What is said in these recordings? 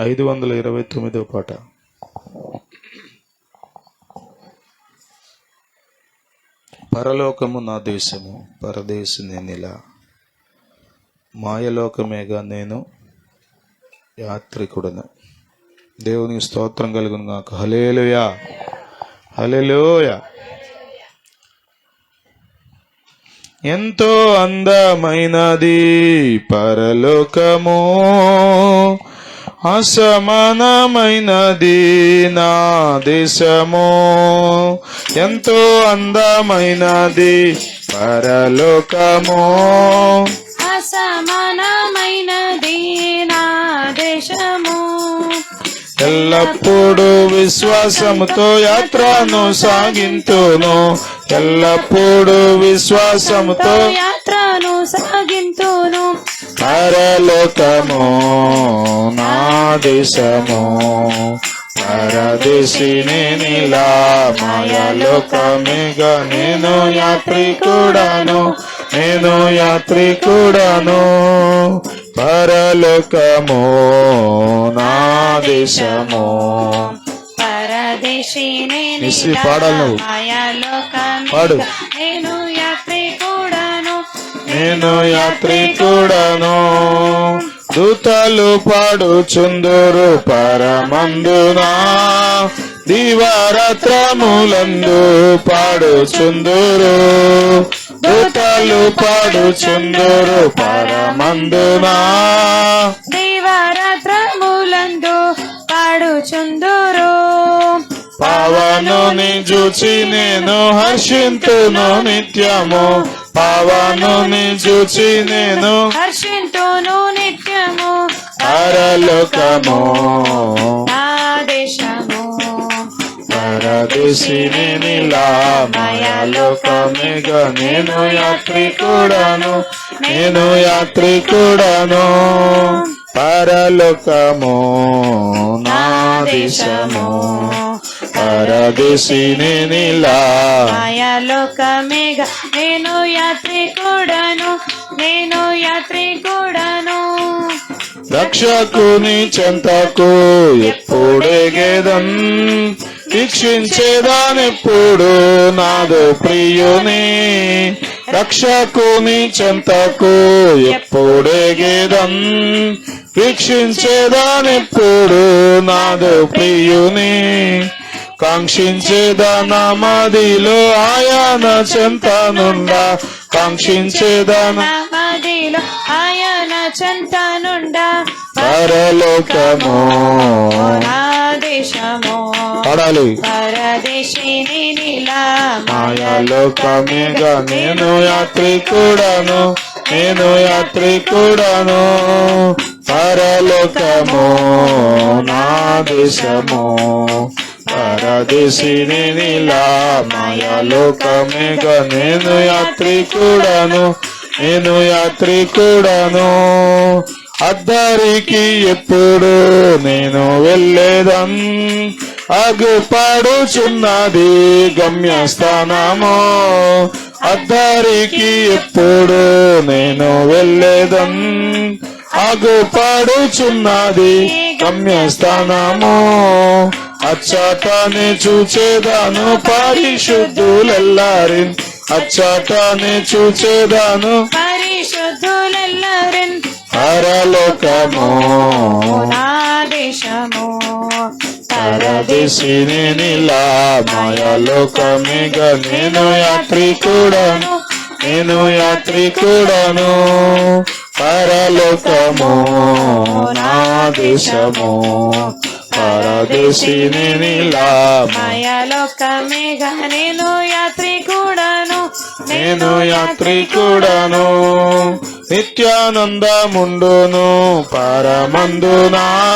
ఐదు వందల ఇరవై తొమ్మిదో పాట. పరలోకము నా దేశము పరదేశి నేనిలా మాయలోకమేగా నేను యాత్రికుడను. దేవునికి స్తోత్రం కలుగును నాకు హలేలుయా హలేలోయ ఎంతో అందమైనది పరలోకము. అసమానమైనది నా దేశము. ఎంతో అందమైనది పరలోకము. అసమానమైనది నా దేశము. ఎల్లప్పుడూ విశ్వాసముతో యాత్రను సాగింతును. ఎల్లప్పుడూ విశ్వాసముతో యాత్రను సాగింతును. పరలోకము నా దేశము పరదేశి నేనిలా మాయలోకమేగా నేను యాత్రికుడను నేను యాత్రికుడను పరలోకము నా దేశము పరదేశి నిస్సి పాడాలి. పాడు. నేను నేను యాత్రికుడను. దూతలు పాడుచుందురు పరమందునా. దివారాత్రములందు పాడుచుందురు. దూతలు పాడుచుందురు పరమందునా. దివారాత్రములందు పాడుచుందురు. పవనుని చూచి నేను హర్షింతును నిత్యము. పవనుని చూచి నేను హర్షింతును నిత్యము. పరలోకము. నా దేశము. పరదేశి నేనిలా మాయలోకమేగా నేను యాత్రికుడను నేను యాత్రికుడను. పరలోకము నా దేశము. పరదేశి నేనిలా మాయాలోకమేగా నేను యాత్రికుడను నేను యాత్రికుడను. రక్షకుని చెంతకు ఎప్పుడేగేదన్ వీక్షించేదానెప్పుడు నాదు ప్రియుని. రక్షకుని చెంతకు ఎప్పుడేగేదన్ వీక్షించేదానెప్పుడు నాదు ప్రియుని. కాంక్షించేదాన మదిలో ఆయన చెంతనుండా. కాంక్షించేదాన మదిలో ఆయన చెంతనుండా. పరలోకము. దేశము పడాలి. పరదేశిని నీలా మాయాలోకమేగా నేను యాత్రికుడను. నేను యాత్రికుడను. పరలోకము. నా దేశము. పరదేశిని నీలా మాయాలోకమేగా నేను యాత్రికుడను నేను యాత్రికుడను. అద్దరికి ఎప్పుడు నేను వెళ్ళేదన్ అగుపడుచున్నది గమ్యస్థానము. అద్దరికి ఎప్పుడు నేను వెళ్ళేదన్ అగుపడుచున్నది గమ్యస్థానము. అచ్చటనే చూచేదాను పరిశుద్ధులెల్లారి అచ్చటనే చూచేదాను పరిశుద్ధులెల్లరిన్. పరలోకము. నా దేశము. పరదేశి నేనిలా మాయలోకమేగా నేను యాత్రికుడను. నేను యాత్రికుడను. పరలోకము. నా దేశము. పరదేశి నేనిలా మాయాలోకమేగా నేను యాత్రికుడను. నేను యాత్రికుడను. నిత్యానందముండును. పరమందునా.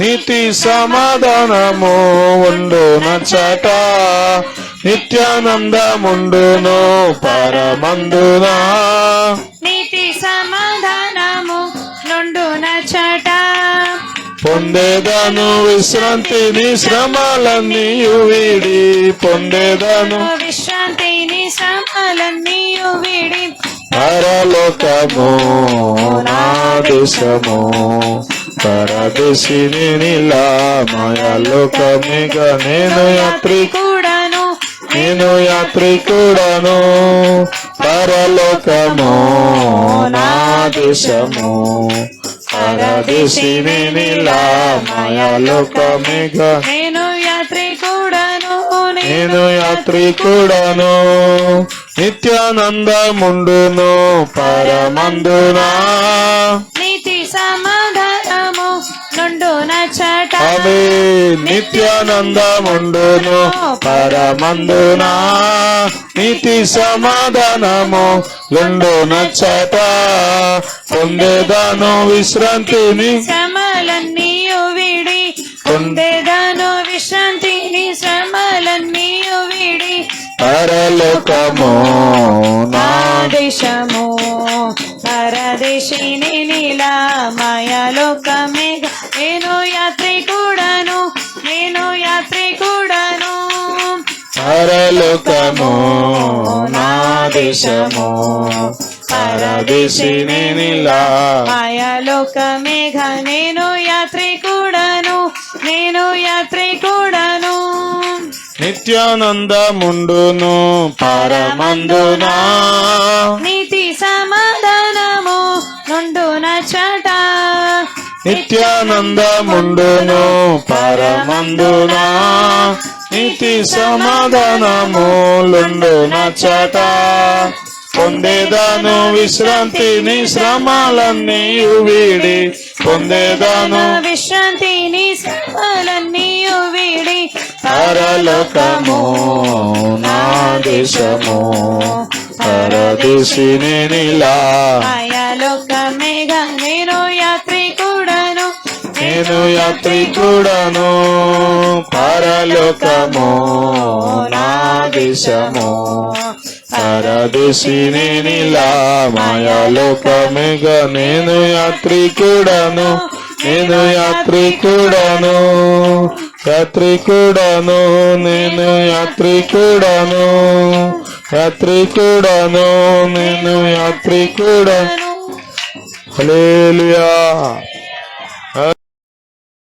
నీతి సమాధానము ఉండున చట. నిత్యానందముండును. పరమందునా. పొందేదను విశ్రాంతిని శ్రమలన్నీ వీడి పొందేదను. విశ్రాంతిని శ్రమలన్నీ విడి. పరలోకము నా దేశము పరదేశిని నీలా మాయాలోకమేగా నేను యాత్రి కూడాను నేను యాత్రికుడను. పరలోకము నా దేశము పరదేశిని నీలా మాయాలోకమేగా నేను యాత్రి కూడాను నేను యాత్రికుడను. నిత్యానందముండును పరమందునా. నుండు నచ్చట నిత్యానందముండును పరమందునా నీతి సమాధానము రెండు నచ్చట పొందేదాను విశ్రాంతిని. శ్రమలన్నీ విడి పొందేదాను విశ్రాంతిని. శ్రమలన్నీ విడి పరలోకము నా దేశము పరదేశిని నీలా మాయాలోకమే నేను యాత్రి కూడాను నేను యాత్రి కూడాను. పరలోకము నా దేశము పరదేశిని నీలా మాయాలోకమేఘ నేను యాత్రి కూడాను నేను యాత్రి కూడాను. నిత్యానందముండును పరమందునా. నీతి సమాధానము నిత్యానందముండును పరమందునా నీతి సమాధానములుండు నచ్చట పొందేదాను విశ్రాంతిని శ్రమలన్నీ వీడి. పొందేదాను విశ్రాంతిని శ్రమలన్నీ వీడి. పరలోకము నా దేశము పరదేశిని నీలా. కూడాను నేను యాత్రికుడను. పరలోకము నా దేశము. పరదేశిని నీలా మాయాలోకమేగా నేను యాత్రికుడను. నేను యాత్రికుడను. యాత్రికుడను నేను యాత్రికుడను. యాత్రికుడను నేను యాత్రికుడను. హల్లెలూయా.